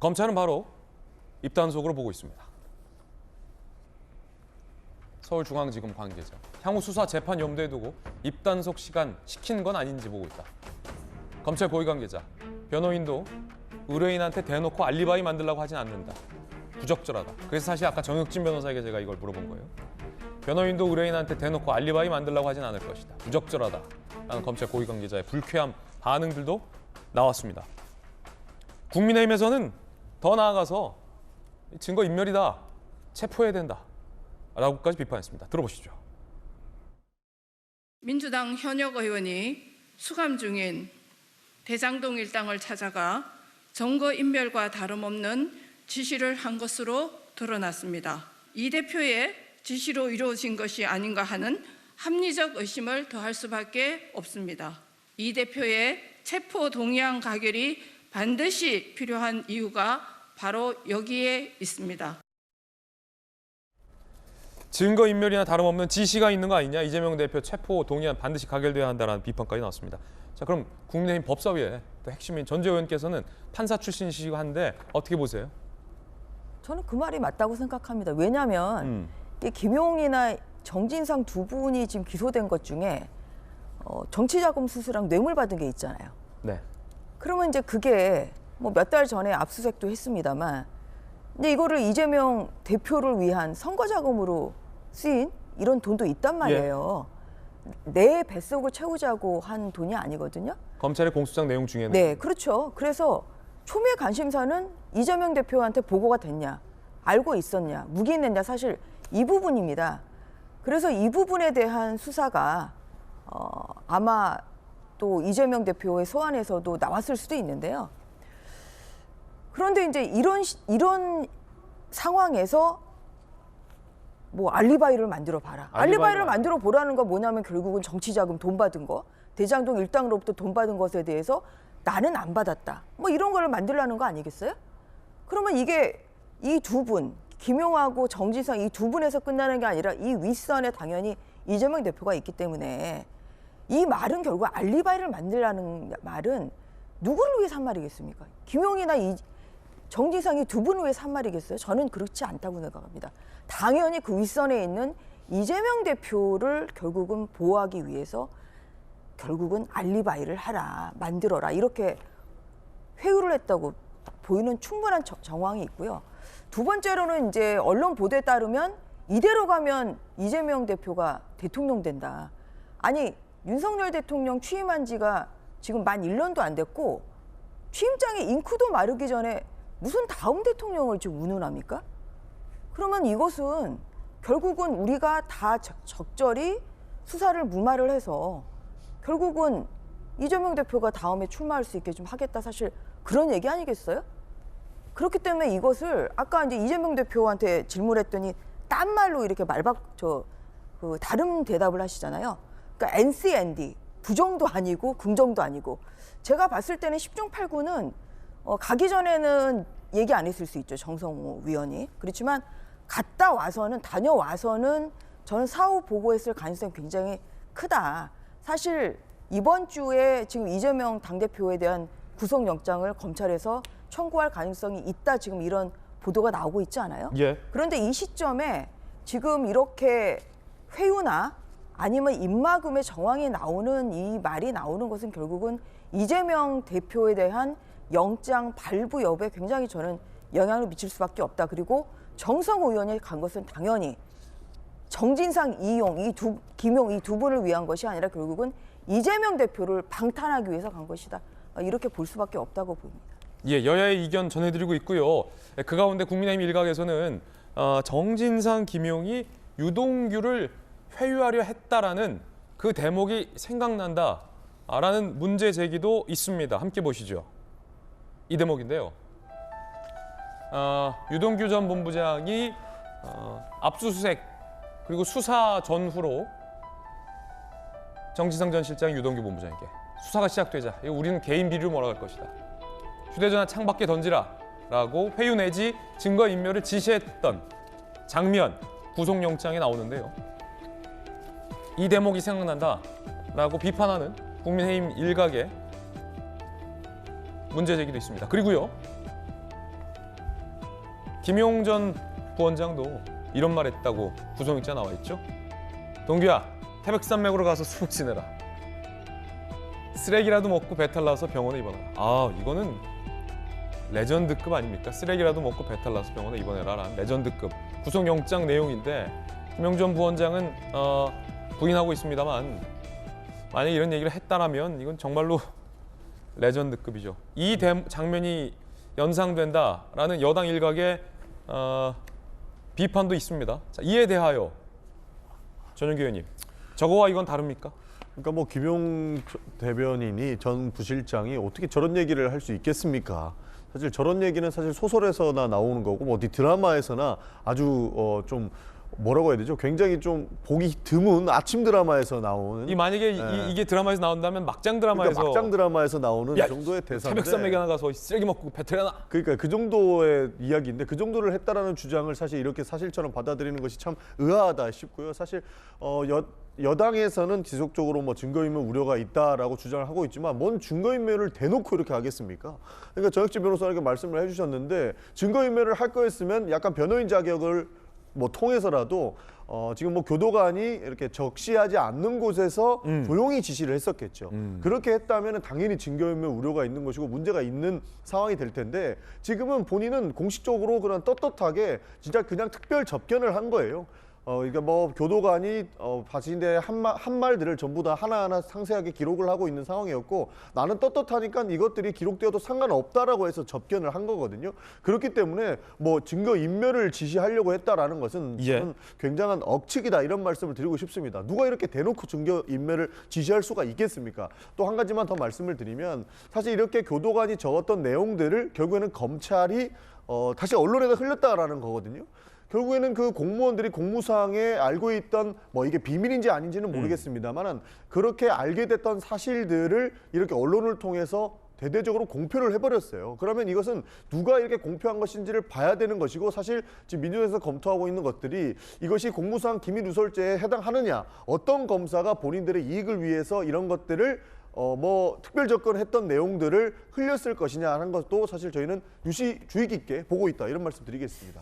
검찰은 바로 입단속으로 보고 있습니다. 서울중앙지검 관계자 향후 수사 재판 염두에 두고 입단속 시간 시킨 건 아닌지 보고 있다. 검찰 고위 관계자 변호인도 의뢰인한테 대놓고 알리바이 만들라고 하진 않는다. 부적절하다. 그래서 사실 아까 정혁진 변호사에게 제가 이걸 물어본 거예요. 변호인도 의뢰인한테 대놓고 알리바이 만들라고 하진 않을 것이다. 부적절하다. 라는 검찰 고위 관계자의 불쾌한 반응들도 나왔습니다. 국민의힘에서는 더 나아가서 증거 인멸이다. 체포해야 된다. 라고까지 비판했습니다. 들어보시죠. 민주당 현역 의원이 수감 중인 대장동 일당을 찾아가 정거 인멸과 다름없는 지시를 한 것으로 드러났습니다. 이 대표의 지시로 이루어진 것이 아닌가 하는 합리적 의심을 더할 수밖에 없습니다. 이 대표의 체포 동의안 가결이 반드시 필요한 이유가 바로 여기에 있습니다. 증거 인멸이나 다름없는 지시가 있는 거 아니냐 이재명 대표 체포 동의안 반드시 가결돼야 한다는 비판까지 나왔습니다. 자 그럼 국민의힘 법사위의 또 핵심인 전재 의원께서는 판사 출신이시고 한데 어떻게 보세요? 저는 그 말이 맞다고 생각합니다. 왜냐하면 음. 이 김용이나 정진상 두 분이 지금 기소된 것 중에 어, 정치자금 수수랑 뇌물 받은 게 있잖아요. 네. 그러면 이제 그게 뭐 몇 달 전에 압수수색도 했습니다만, 근데 이거를 이재명 대표를 위한 선거 자금으로 쓰인 이런 돈도 있단 말이에요. 내 뱃속을 채우자고 한 돈이 아니거든요. 검찰의 공수장 내용 중에는 네, 그렇죠. 그래서 초미의 관심사는 이재명 대표한테 보고가 됐냐, 알고 있었냐, 묵인했냐, 사실 이 부분입니다. 그래서 이 부분에 대한 수사가 어, 아마 또 이재명 대표의 소환에서도 나왔을 수도 있는데요. 그런데 이제 이런 시- 이런 상황에서 뭐 알리바이를 만들어 봐라. 알리바이를 만들어 보라는 건 뭐냐면 결국은 정치 자금 돈 받은 거, 대장동 일당으로부터 돈 받은 것에 대해서 나는 안 받았다. 뭐 이런 거를 만들라는 거 아니겠어요? 그러면 이게 이 두 분, 김용하고 정지상 이두 분에서 끝나는 게 아니라 이 윗선에 당연히 이재명 대표가 있기 때문에 이 말은 결국 알리바이를 만들라는 말은 누구를 위해서 한 말이겠습니까? 김용이나 이 정지상이 두 분을 위해서 한 말이겠어요? 저는 그렇지 않다고 생각합니다. 당연히 그 윗선에 있는 이재명 대표를 결국은 보호하기 위해서 결국은 알리바이를 하라, 만들어라 이렇게 회유를 했다고 보이는 충분한 저- 정황이 있고요. 두 번째로는 이제 언론 보도에 따르면 이대로 가면 이재명 대표가 대통령 된다. 아니 윤석열 대통령 취임한 지가 지금 만 1년도 안 됐고 취임장에 잉크도 마르기 전에 무슨 다음 대통령을 지금 운운합니까? 그러면 이것은 결국은 우리가 다 적- 적절히 수사를 무마를 해서 결국은 이재명 대표가 다음에 출마할 수 있게 좀 하겠다 사실 그런 얘기 아니겠어요? 그렇기 때문에 이것을 아까 이제 이재명 대표한테 질문했더니 딴 말로 이렇게 말박 저 그 다른 대답을 하시잖아요. 그러니까 NCND 부정도 아니고 긍정도 아니고 제가 봤을 때는 10중 8구는 어, 가기 전에는 얘기 안 했을 수 있죠 정성호 위원이 그렇지만 갔다 와서는 다녀와서는 저는 사후 보고했을 가능성이 굉장히 크다. 사실 이번 주에 지금 이재명 당대표에 대한 구속영장을 검찰에서 청구할 가능성이 있다 지금 이런 보도가 나오고 있지 않아요? 예. 그런데 이 시점에 지금 이렇게 회유나 아니면 입막음의 정황이 나오는 이 말이 나오는 것은 결국은 이재명 대표에 대한 영장 발부 여부에 굉장히 저는 영향을 미칠 수밖에 없다. 그리고 정성호 의원이 간 것은 당연히 정진상, 이용, 이 두, 김용 이 두 분을 위한 것이 아니라 결국은 이재명 대표를 방탄하기 위해서 간 것이다. 어, 이렇게 볼 수밖에 없다고 보입니다. 예, 여야의 이견 전해드리고 있고요. 예, 그 가운데 국민의힘 일각에서는 어, 정진상, 김용이 유동규를 회유하려 했다라는 그 대목이 생각난다라는 문제 제기도 있습니다. 함께 보시죠. 이 대목인데요. 어, 유동규 전 본부장이 어, 압수수색 그리고 수사 전후로 정진상 전 실장 유동규 본부장에게 수사가 시작되자 우리는 개인 비리로 몰아갈 것이다. 휴대전화 창밖에 던지라 라고 회유 내지 증거 인멸을 지시했던 장면 구속영장에 나오는데요. 이 대목이 생각난다 라고 비판하는 국민의힘 일각의 문제 제기도 있습니다. 그리고요. 김용 전 부원장도 이런 말 했다고 구속영장 나와 있죠. 동규야 태백산맥으로 가서 숨 지내라. 쓰레기라도 먹고 배탈 나서 병원에 입원하라. 아 이거는 레전드급 아닙니까? 쓰레기라도 먹고 배탈 나서 병원에 입원해라라는 레전드급 구속영장 내용인데 김용전 부원장은 어, 부인하고 있습니다만 만약 이런 얘기를 했다라면 이건 정말로 레전드급이죠. 이 대- 장면이 연상된다라는 여당 일각의 어, 비판도 있습니다. 자, 이에 대하여 전용기 의원님, 저거와 이건 다릅니까? 그러니까 뭐 김용 대변인이 전 부실장이 어떻게 저런 얘기를 할 수 있겠습니까? 사실 저런 얘기는 사실 소설에서나 나오는 거고 뭐 어디 드라마에서나 아주 어좀 뭐라고 해야 되죠? 굉장히 좀 보기 드문 아침 드라마에서 나오는 이 만약에 네. 이, 게 드라마에서 나온다면 막장 드라마에서 그러니까 막장 드라마에서 나오는 야, 정도의 대사인데 태백산맥에 하나 가서 쓰레기 먹고 배틀해나 그러니까 그 정도의 이야기인데 그 정도를 했다라는 주장을 사실 이렇게 사실처럼 받아들이는 것이 참 의아하다 싶고요. 사실 어, 여, 여당에서는 지속적으로 뭐 증거인멸 우려가 있다라고 주장을 하고 있지만 뭔 증거인멸을 대놓고 이렇게 하겠습니까? 그러니까 정혁진 변호사에게 말씀을 해주셨는데 증거인멸을 할 거였으면 약간 변호인 자격을 뭐 통해서라도 어, 지금 뭐 교도관이 이렇게 적시하지 않는 곳에서 조용히 지시를 했었겠죠. 그렇게 했다면 당연히 증거인멸 우려가 있는 것이고 문제가 있는 상황이 될 텐데 지금은 본인은 공식적으로 그런 떳떳하게 진짜 그냥 특별 접견을 한 거예요. 어, 그러니까 뭐 교도관이 어, 자신의 한, 말, 한 말들을 전부 다 하나하나 상세하게 기록을 하고 있는 상황이었고 나는 떳떳하니까 이것들이 기록되어도 상관없다라고 해서 접견을 한 거거든요. 그렇기 때문에 뭐 증거 인멸을 지시하려고 했다라는 것은 예. 저는 굉장한 억측이다 이런 말씀을 드리고 싶습니다. 누가 이렇게 대놓고 증거 인멸을 지시할 수가 있겠습니까? 또 한 가지만 더 말씀을 드리면 사실 이렇게 교도관이 적었던 내용들을 결국에는 검찰이 어, 다시 언론에다 흘렸다라는 거거든요. 결국에는 그 공무원들이 공무상에 알고 있던 뭐 이게 비밀인지 아닌지는 모르겠습니다만은 그렇게 알게 됐던 사실들을 이렇게 언론을 통해서 대대적으로 공표를 해버렸어요. 그러면 이것은 누가 이렇게 공표한 것인지를 봐야 되는 것이고 사실 지금 민주당에서 검토하고 있는 것들이 이것이 공무상 기밀 누설죄에 해당하느냐, 어떤 검사가 본인들의 이익을 위해서 이런 것들을 어 뭐 특별 접근했던 내용들을 흘렸을 것이냐 하는 것도 사실 저희는 유시 주의 깊게 보고 있다 이런 말씀 드리겠습니다.